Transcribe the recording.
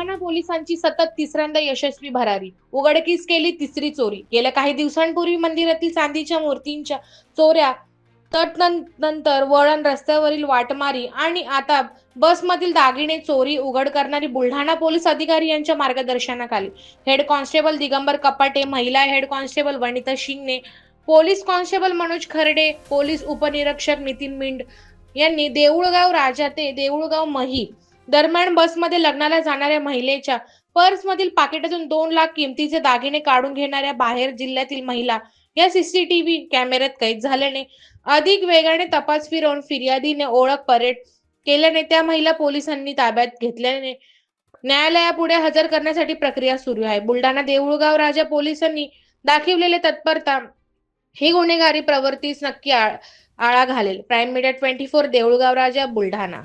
बुलढाणा पोलिसांची सतत तिसऱ्यांदा यशस्वी भरारी. उघडकीस केली तिसरी चोरी. गेल्या काही दिवसांपूर्वी मंदिरातील चांदीच्या मूर्तींच्या चोऱ्या तटनंतर वळण रस्त्यावरील वाटमारी आणि आता बसमधील दागिने चोरी उघड करणारी बुलढाणा पोलीस अधिकारी यांच्या मार्गदर्शनाखाली. हेड कॉन्स्टेबल दिगंबर कपाटे महिला head constable Vanita Shingane police constable Manoj Kharde police उपनिरीक्षक नितीन मिंड यांनी देऊळगाव राजा ते देऊळगाव मही दरम्यान बसमध्ये लग्नाला जाणाऱ्या महिलेच्या पर्समधील पाकिटातून दोन लाख किमतीचे दागिने काढून घेणाऱ्या बाहेर जिल्ह्यातील महिला या सीसीटीव्ही कॅमेऱ्यात कैद झाल्याने अधिक वेगाने तपास फिरवून फिर्यादीने ओळख परेड केल्याने त्या महिला पोलिसांनी ताब्यात घेतल्याने न्यायालयापुढे हजर करण्यासाठी प्रक्रिया सुरू आहे. बुलढाणा देऊळगाव राजा पोलिसांनी दाखवलेले तत्परता ही गुन्हेगारी प्रवृत्तीस नक्की आळा घालेल. Prime media twenty four Deulgaon Raja Buldhana.